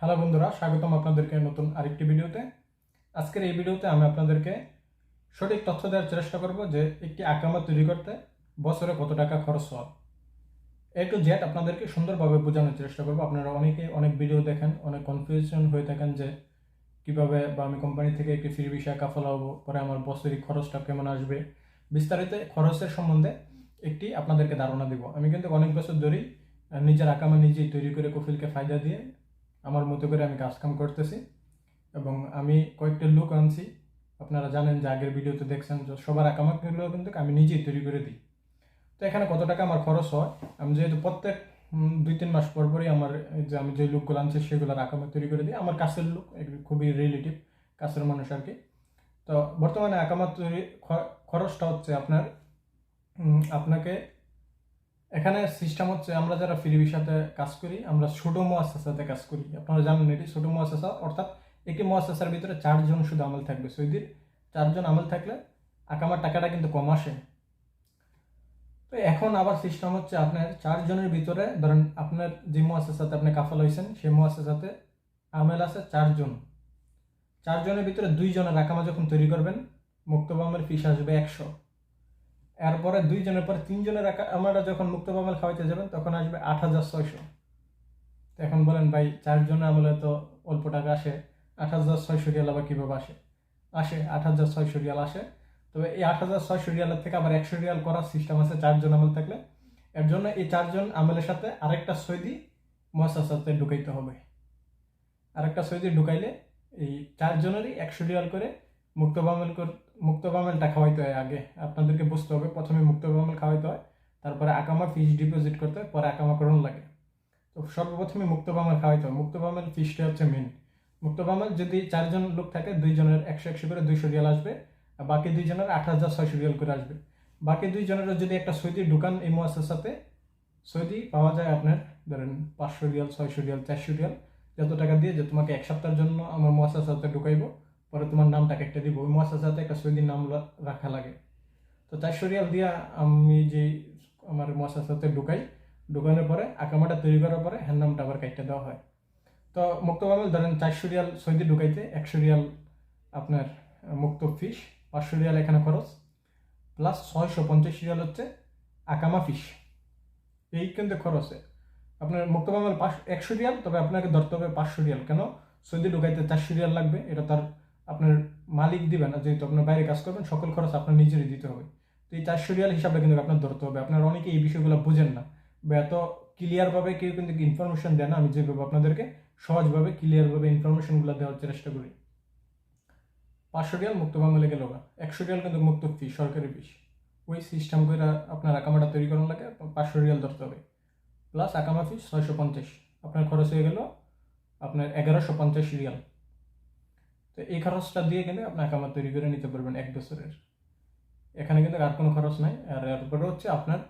Hello বন্ধুরা, স্বাগতম আপনাদেরকে নতুন আরেকটি ভিডিওতে। আজকের এই ভিডিওতে আমি আপনাদেরকে সঠিক তথ্য দেওয়ার চেষ্টা করব যে একটি আকামা তৈরি করতে বছরে কত টাকা খরচ হয়। এ টু জেড আপনাদেরকে সুন্দরভাবে বোঝানোর চেষ্টা করব। আপনারা অনেকে অনেক ভিডিও দেখেন, অনেক কনফিউশন হয়ে থাকেন যে কীভাবে বা আমি কোম্পানি থেকে একটি ফ্রি বিষয় কাফল পরে আমার বছরিক খরচটা কেমন আসবে। বিস্তারিত খরচের সম্বন্ধে একটি আপনাদেরকে ধারণা দিব। আমি কিন্তু অনেক বছর ধরেই নিজের আকামা নিজেই তৈরি করে কফিলকে ফায়দা দিয়ে আমার মতো করে আমি কাজকাম করতেছি। এবং আমি কয়েকটা লুক আনছি। আপনারা জানেন যে আগের ভিডিওতে দেখছেন যে সবার আকামাগুলো কিন্তু আমি নিজেই তৈরি করে দিই। তো এখানে কত টাকা আমার খরচ হয়? আমি যেহেতু প্রত্যেক দুই তিন মাস পর পরই আমার যে আমি যে লুকগুলো আনছি সেগুলোর আকামা তৈরি করে দিই। আমার কাছের লুক খুবই রিলেটিভ কাছের মানুষ আর কি। তো বর্তমানে আকামা তৈরি, খরচটা হচ্ছে আপনার আপনাকে এখানে সিস্টেম হচ্ছে আমরা যারা ফ্রি ভিসাতে কাজ করি, আমরা ছোটো মোয়াসাসাতে কাজ করি। আপনারা জানেন এটি ছোটো মোয়াসাসা অর্থাৎ একটি মোয়াসাসার ভিতরে চারজন শুধু আমল থাকবে। সৌদির চারজন আমল থাকলে আকামার টাকাটা কিন্তু কম আসে। তো এখন আবার সিস্টেম হচ্ছে আপনার চারজনের ভিতরে, ধরেন আপনার যে মোয়াসাসাতে আপনি কাফাল হয়েছেন সেই মোয়াসাসাতে আমেল আছে চারজন। চারজনের ভিতরে দুইজনের আকামা যখন তৈরি করবেন, মুক্তবামের ফিস আসবে একশো। এরপরে দুইজনের পরে তিনজনের আমরা যখন মুক্ত বামেল খাওয়াইতে যাবেন, তখন আসবে আট হাজার ছয়শো। এখন বলেন ভাই, চারজনে আমলে তো অল্প টাকা আসে, আট হাজার ছয়শো রিয়াল আবার কীভাবে আসে? আসে, আট হাজার ছয়শো রিয়াল আসে। তবে এই আট হাজার ছয়শো রিয়ালের থেকে আবার একশো রিয়াল করার সিস্টেম আছে চারজন আমল থাকলে। এর জন্য এই চারজন আমলের সাথে আরেকটা সৈদি সাথে ঢুকাইতে হবে। আরেকটা সৈদি ঢুকাইলে এই চারজনেরই একশো রিয়াল করে মুক্ত বামেল কর- মুক্ত বামেলটা খাওয়াইতে হয় আগে। আপনাদেরকে বুঝতে হবে, প্রথমে মুক্ত বামেল খাওয়াইতে হয়, তারপরে আকামা ফিস ডিপোজিট করতে হয়, পরে আকামা করণ লাগে। তো সর্বপ্রথমে মুক্ত বামেল খাওয়াইতে হয় মুক্ত বামেল ফিসটা হচ্ছে মেন মুক্ত বামেল যদি চারজন লোক থাকে, দুইজনের একশো একশো করে দুইশো রিয়াল আসবে, আর বাকি দুইজনের আট হাজার ছয়শো রিয়াল করে আসবে। বাকি দুইজনের যদি একটা সৌদি দোকান এই সাথে, সৌদি পাওয়া যায় আপনার, ধরেন পাঁচশো রিয়াল, ছয়শো রিয়াল, চারশো রিয়াল, যত টাকা দিয়ে যে তোমাকে এক সপ্তাহের জন্য আমার মহাসার সাথে ঢুকাইবো পরে তোমার নামটা একটা দিব। ওই সাথে একটা সৌদির নাম রাখা লাগে। তো চারশো রিয়াল দিয়া আমি যে আমার সাথে ঢুকাই, ঢুকানোর পরে আকামাটা তৈরি করার পরে হ্যার নামটা আবার কাইটটা দেওয়া হয়। তো মুক্ত বামেল ধরেন চারশো রিয়াল সৌদি ঢুকাইতে একশো রিয়াল আপনার মুক্ত ফিস পাঁচশো রিয়াল এখানে খরচ, প্লাস ছয়শো পঞ্চাশ রিয়াল হচ্ছে আকামা ফিস এই কিন্তু খরচে। আপনার মুক্ত বাংলার পাঁচ একশো রিয়াল তবে আপনাকে ধরতে হবে পাঁচশো রিয়াল কেন? সৌদি ঢুকাইতে চারশো রিয়াল লাগবে, এটা তার আপনার মালিক দিবে না, যেহেতু আপনার বাইরে কাজ করবেন, সকল খরচ আপনার নিজেরই দিতে হবে। তো এই চারশো রিয়াল হিসাবে কিন্তু আপনার ধরতে হবে। আপনার অনেকে এই বিষয়গুলো বুঝেন না। বা এত ক্লিয়ারভাবে কেউ কিন্তু ইনফরমেশন দেয় না, আমি যেভাবে আপনাদেরকে সহজভাবে ক্লিয়ারভাবে ইনফরমেশনগুলো দেওয়ার চেষ্টা করি। পাঁচশো রিয়াল মুক্ত বাংলা গেল না একশো রিয়াল কিন্তু মুক্ত ফি সরকারি ফিস ওই সিস্টেম করে আপনার আকামাটা তৈরি করার লাগে, পাঁচশো রিয়াল ধরতে হবে। প্লাস আকামা ফিস ছয়শো পঞ্চাশ। আপনার খরচ হয়ে গেল আপনার এগারোশো পঞ্চাশ রিয়াল। তো এই খরচটা দিয়ে গেলে আপনি আকামা তৈরি করে নিতে পারবেন এক বছরের। এখানে কিন্তু আর কোনো খরচ নাই। আর এরপরে হচ্ছে আপনার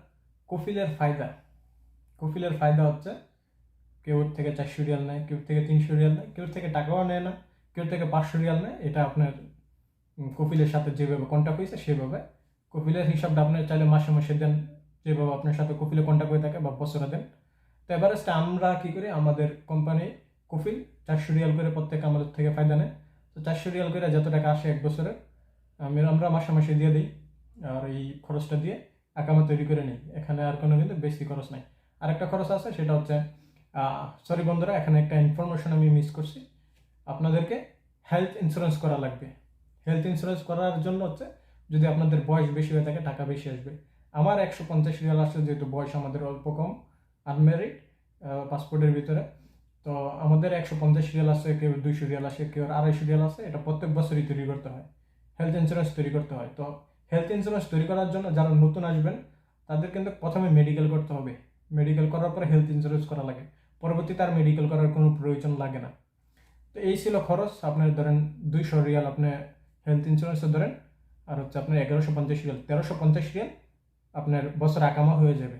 কফিলের ফায়দা। কফিলের ফায়দা হচ্ছে কেউ থেকে চারশো রিয়াল নেয়, কেউ থেকে তিনশো রিয়াল নেয়, কেউ থেকে টাকাও নেয় না, কেউ থেকে পাঁচশো রিয়াল নেয়। এটা আপনার কফিলের সাথে যেভাবে কন্ট্যাক্ট হয়েছে, সেভাবে। কফিলের হিসাবটা আপনি চাইলে মাসে মাসে দেন, যেভাবে আপনার সাথে কফিলে কন্ট্যাক্ট হয়ে থাকে বা বছরে দেন। তো এভারেস্টে আমরা কী করি? আমাদের কোম্পানি কফিল চারশো রিয়াল করে প্রত্যেক আমাদের থেকে ফায়দা নেয়। তো চারশো রিয়াল করে যত টাকা আসে এক বছরে, আমি আমরা মাসে মাসে দিয়ে দিই, আর এই খরচটা দিয়ে আকামা তৈরি করে নিই। এখানে আর কোনো কিন্তু বেশি খরচ নাই। আর একটা খরচ আছে, সেটা হচ্ছে সরি বন্ধুরা, এখানে একটা ইনফরমেশন আমি মিস করছি। আপনাদেরকে হেলথ ইন্স্যুরেন্স করা লাগবে। হেলথ ইন্স্যুরেন্স করার জন্য হচ্ছে, যদি আপনাদের বয়স বেশি হয়ে থাকে, টাকা বেশি আসবে। আমার একশো পঞ্চাশ রিয়াল আসছে, যেহেতু বয়স আমাদের অল্প কম। আনমেরিড পাসপোর্টের ভিতরে। তো আমাদের একশো পঞ্চাশ রিয়াল আছে, কেউ দুইশো রিয়াল আসে কেউ আড়াইশো রিয়াল আছে, এটা প্রত্যেক বছরই তৈরি করতে হয়। হেলথ ইন্স্যুরেন্স তৈরি করতে হয়। তো হেলথ ইন্স্যুরেন্স তৈরি করার জন্য যারা নতুন আসবেন, তাদের কিন্তু প্রথমে মেডিকেল করতে হবে। মেডিকেল করার পরে হেলথ ইন্স্যুরেন্স করা লাগে। পরবর্তীতে আর মেডিকেল করার কোনো প্রয়োজন লাগে না। তো এই ছিল খরচ। আপনার ধরেন দুইশো রিয়াল আপনি হেলথ ইন্স্যুরেন্সে ধরেন, আর হচ্ছে আপনার এগারোশো পঞ্চাশ রিয়াল তেরোশো পঞ্চাশ রিয়াল আপনার বছর আকামা হয়ে যাবে।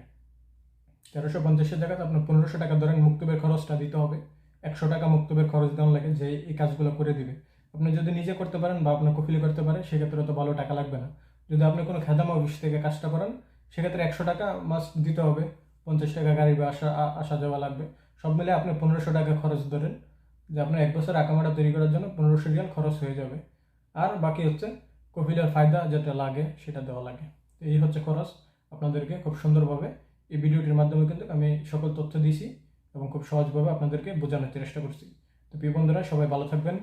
তেরোশো পঞ্চাশের জায়গাতে আপনার পনেরোশো টাকা ধরেন মুক্তবের খরচটা দিতে হবে। একশো টাকা মুক্তবের খরচ দেওয়া লাগে যে এই কাজগুলো করে দিবে। আপনি যদি নিজে করতে পারেন বা আপনার কফিলে করতে পারে, সেক্ষেত্রে তো ভালো টাকা লাগবে না। যদি আপনি কোনো খেদামা অফিস থেকে কাজটা করেন, সেক্ষেত্রে একশো টাকা মাস্ট দিতে হবে। পঞ্চাশ টাকা গাড়ি বা আসা আসা যাওয়া লাগবে। সব মিলে আপনি পনেরোশো টাকা খরচ ধরেন, যে আপনার এক বছর আকামাটা তৈরি করার জন্য পনেরোশো রিয়াল খরচ হয়ে যাবে। আর বাকি হচ্ছে কপিলের ফায়দা যেটা লাগে, সেটা দেওয়া লাগে। এই হচ্ছে খরচ। আপনাদেরকে খুব সুন্দরভাবে এই ভিডিওটির মাধ্যমে কিন্তু আমি সকল তথ্য দিয়েছি এবং খুব সহজভাবে আপনাদেরকে বোঝানোর চেষ্টা করছি। তো প্রিয় বন্ধুরা, সবাই ভালো থাকবেন,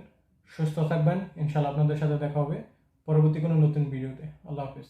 সুস্থ থাকবেন। ইনশাল্লাহ আপনাদের সাথে দেখা হবে পরবর্তী কোনো নতুন ভিডিওতে। আল্লাহ হাফিজ।